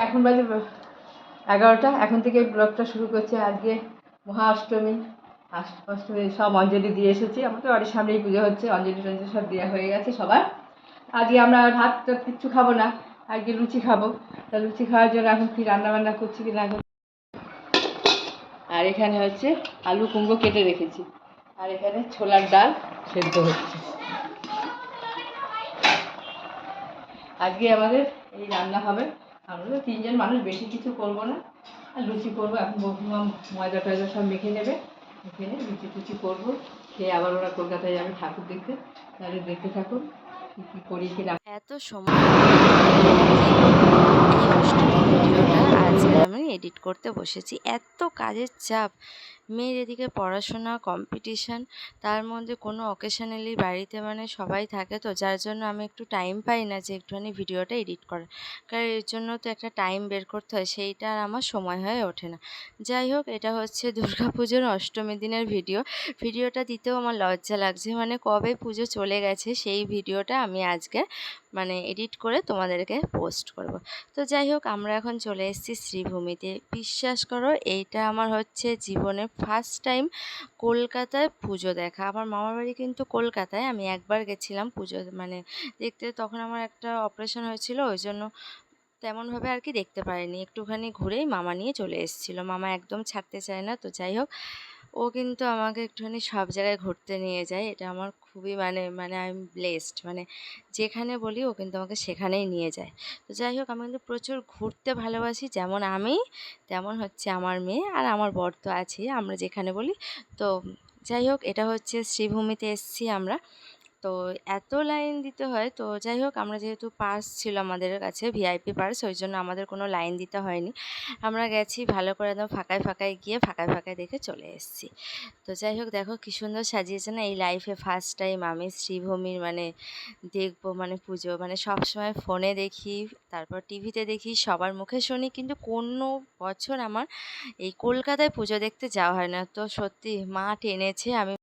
এখন বাজে এগারোটা। এখন থেকে ব্লগটা শুরু করছি আজকে মহা অষ্টমী অষ্টমী সব অঞ্জলি দিয়ে এসেছি। আমাদের বাড়ির সামনেই পুজো হচ্ছে। অঞ্জলি টঞ্জলি সব দেওয়া হয়ে গেছে সবার। আজকে আমরা ভাত কিচ্ছু খাব না। আজকে লুচি খাব। তা লুচি খাওয়ার জন্য এখন কি রান্না বান্না করছি কি না আর এখানে হচ্ছে আলু কুমড়ো কেটে রেখেছি। আর এখানে ছোলার ডাল সেদ্ধ হচ্ছে। আজকে আমাদের এই রান্না হবে আমরা তো তিনজন মানুষ, বেশি কিছু করব না। আর লুচি করব, এখন বৌমা ময়দা টয়দা সব মেখে নেবে। মেখে নিয়ে লুচি টুচি করব। খেয়ে আবার ওরা কলকাতায় যাবে ঠাকুর দেখতে। তাহলে দেখতে থাকুন কী করি কি না এত সময় আজকে আমি এডিট করতে বসেছি। এত কাজের চাপ মেয়ের এদিকে পড়াশোনা কম্পিটিশান তার মধ্যে কোনো অকেশনালি বাড়িতে মানে সবাই থাকে তো, যার জন্য আমি একটু টাইম পাই না যে একটুখানি ভিডিওটা এডিট করার। কারণ এর জন্য তো একটা টাইম বের করতে হয়, সেইটা আর আমার সময় হয়ে ওঠে না। যাই হোক, এটা হচ্ছে দুর্গা পুজোর অষ্টমী দিনের ভিডিও। ভিডিওটা দিতেও আমার লজ্জা লাগছে মানে কবে পুজো চলে গেছে সেই ভিডিওটা আমি আজকে মানে এডিট করে তোমাদেরকে পোস্ট করব। তো যাই হোক আমরা এখন চলে এসেছি শ্রীভূমিতে। বিশ্বাস করো, এইটা আমার হচ্ছে জীবনে ফার্স্ট টাইম কলকাতায় পুজো দেখা। আমার মামার বাড়ি কিন্তু কলকাতায়। আমি একবার গেছিলাম পুজো মানে দেখতে তখন আমার একটা অপারেশন হয়েছিল, ওই জন্য তেমনভাবে আর কি দেখতে পারিনি। একটুখানি ঘুরেই মামা নিয়ে চলে এসেছিল। মামা একদম ছাড়তে চায় না, তো যাই হোক ও কিন্তু আমাকে একটুখানি সব জায়গায় ঘুরতে নিয়ে যায়। এটা আমার খুবই মানে মানে আই এম ব্লেসড মানে যেখানে বলি ও কিন্তু আমাকে সেখানেই নিয়ে যায়। তো যাই হোক, আমি কিন্তু প্রচুর ঘুরতে ভালোবাসি। যেমন আমি, তেমন হচ্ছে আমার মেয়ে আর আমার বর তো আছে আমরা যেখানে বলি, তো যাই হোক, এটা হচ্ছে শ্রীভূমিতে এসছি আমরা। তো এত লাইন দিতে হয়। তো যাই হোক, আমরা যেহেতু পাস ছিল আমাদের কাছে ভিআইপি পাস, ওই জন্য আমাদের কোনো লাইন দিতে হয়নি। আমরা গেছি ভালো করে একদম ফাঁকায় ফাঁকায় গিয়ে ফাঁকায় ফাঁকায় দেখে চলে এসেছি। তো যাই হোক, দেখো কী সুন্দর সাজিয়েছে না এই লাইফে ফার্স্ট টাইম আমি শ্রীভূমির মানে দেখব মানে পুজো মানে সব সময় ফোনে দেখি, তারপর টিভিতে দেখি, সবার মুখে শুনি, কিন্তু কোনো বছর আমার এই কলকাতায় পুজো দেখতে যাওয়া হয় না। তো সত্যি মা টেনেছে, আমি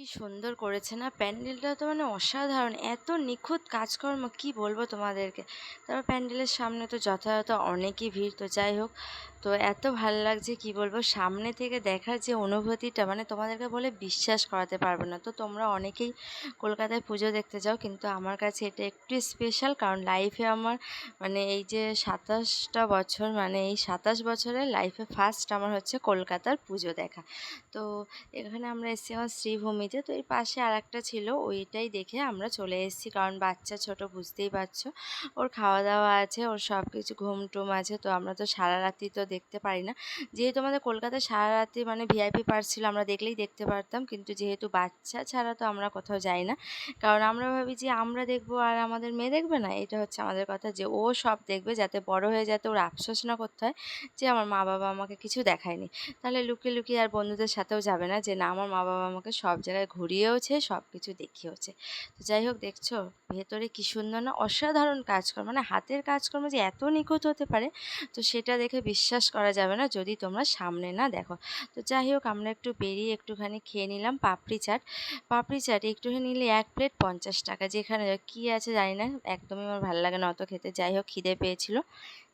কি সুন্দর করেছে না প্যান্ডেলটা তো মানে অসাধারণ, এত নিখুঁত কাজকর্ম, কি বলব তোমাদেরকে? তারপর প্যান্ডেলের সামনে তো যথাযথ অনেকই ভিড়, তো যাই হোক, তো এত ভালো লাগছে কি বলব, সামনে থেকে দেখার যে অনুভূতিটা মানে তোমাদেরকে বলে বিশ্বাস করাতে পারব না। তো তোমরা অনেকেই কলকাতায় পুজো দেখতে যাও, কিন্তু আমার কাছে এটা একটু স্পেশাল কারণ লাইফে আমার মানে এই যে সাতাশটা বছর মানে এই সাতাশ বছরের লাইফে ফার্স্ট আমার হচ্ছে কলকাতার পুজো দেখা। তো এখানে আমরা এসেছি আমার শ্রীভূমিতে তো এর পাশে আর একটা ছিল, ওইটাই দেখে আমরা চলে এসেছি। কারণ বাচ্চা ছোট, বুঝতেই পারছ। ওর খাওয়া দাওয়া আছে, ওর সব কিছু ঘুম টুম আছে, তো আমরা তো সারা রাত্রি তো দেখতে পারি না। যেহেতু আমাদের কলকাতায় সারা রাত্রি মানে ভিআইপি পার্স ছিল, আমরা দেখলেই দেখতে পারতাম। কিন্তু যেহেতু বাচ্চা ছাড়া তো আমরা কোথাও যাই না। কারণ আমরা ভাবি যে আমরা দেখব আর আমাদের মেয়ে দেখবে না? এটা হচ্ছে আমাদের কথা যে ও সব দেখবে যাতে বড় হয়ে যাতে ওর আফসোস না করতে হয় যে আমার মা বাবা আমাকে কিছু দেখায়নি। তাহলে লুকিয়ে লুকিয়ে আর বন্ধুদের সাথেও যাবে না যে না, আমার মা বাবা আমাকে সব জায়গায় ঘুরিয়েওছে সব কিছু দেখিয়েওছে তো যাই হোক, দেখছ, ভেতরে কী সুন্দর না অসাধারণ কাজকর্ম মানে হাতের কাজকর্ম যে এত নিখুঁত হতে পারে, তো সেটা দেখে বিশ্বাস করা যাবে না যদি তোমরা সামনে না দেখো। তো যাই হোক, আমরা একটু বেরিয়ে একটুখানি খেয়ে নিলাম পাপড়ি চাট। পাপড়ি চাট একটুখানি নিলে এক প্লেট পঞ্চাশ টাকা, যেখানে কী আছে জানি না, একদমই আমার ভালো লাগে না অত খেতে। যাই হোক, খিদে পেয়েছিল,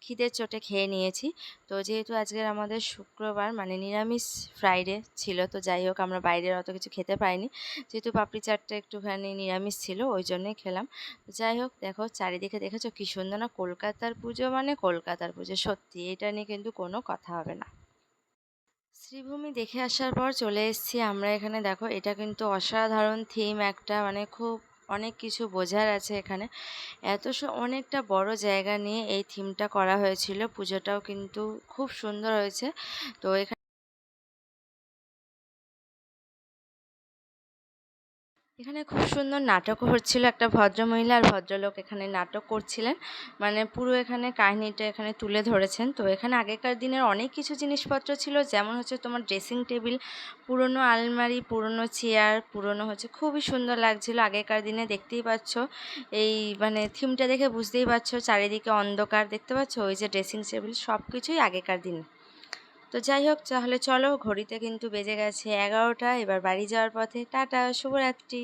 খিদের চোটে খেয়ে নিয়েছি। তো যেহেতু আজকের আমাদের শুক্রবার মানে নিরামিষ ফ্রাইডে ছিল, তো যাই হোক, আমরা বাইরের অত কিছু খেতে পাইনি। যেহেতু পাপড়ি চাটটা একটুখানি নিরামিষ ছিল, ওই জন্যই খেলাম। যাই হোক, দেখো চারিদিকে দেখেছ কী সুন্দর না কলকাতার পুজো মানে কলকাতার পুজো। সত্যি, এটা নিয়ে কিন্তু কোনো কথা হবে না। শ্রীভূমি দেখে আসার পর চলে এসেছি আমরা এখানে। দেখো, এটা কিন্তু অসাধারণ থিম একটা মানে খুব অনেক কিছু বোঝার আছে এখানে। এত অনেকটা বড় জায়গা নিয়ে এই থিমটা করা হয়েছিল। পুজোটাও কিন্তু খুব সুন্দর হয়েছে। তো এখানে এখানে খুব সুন্দর নাটকও হচ্ছিল। একটা ভদ্রমহিলা আর ভদ্রলোক এখানে নাটক করছিলেন। মানে পুরো এখানে কাহিনীটা এখানে তুলে ধরেছেন। তো এখানে আগেকার দিনের অনেক কিছু জিনিসপত্র ছিল। যেমন হচ্ছে তোমার ড্রেসিং টেবিল, পুরনো আলমারি, পুরনো চেয়ার, পুরনো হচ্ছে খুবই সুন্দর লাগছিল। আগেকার দিনে দেখতেই পাচ্ছ, এই মানে থিমটা দেখে বুঝতেই পারছ, চারিদিকে অন্ধকার। দেখতে পাচ্ছ? ওই যে ড্রেসিং টেবিল সব কিছুই আগেকার দিনে। তো যাই হোক, তাহলে চলো, ঘড়িতে কিন্তু বেজে গেছে এগারোটা, এবার বাড়ি যাওয়ার পথে। টাটা, শুভরাত্রি।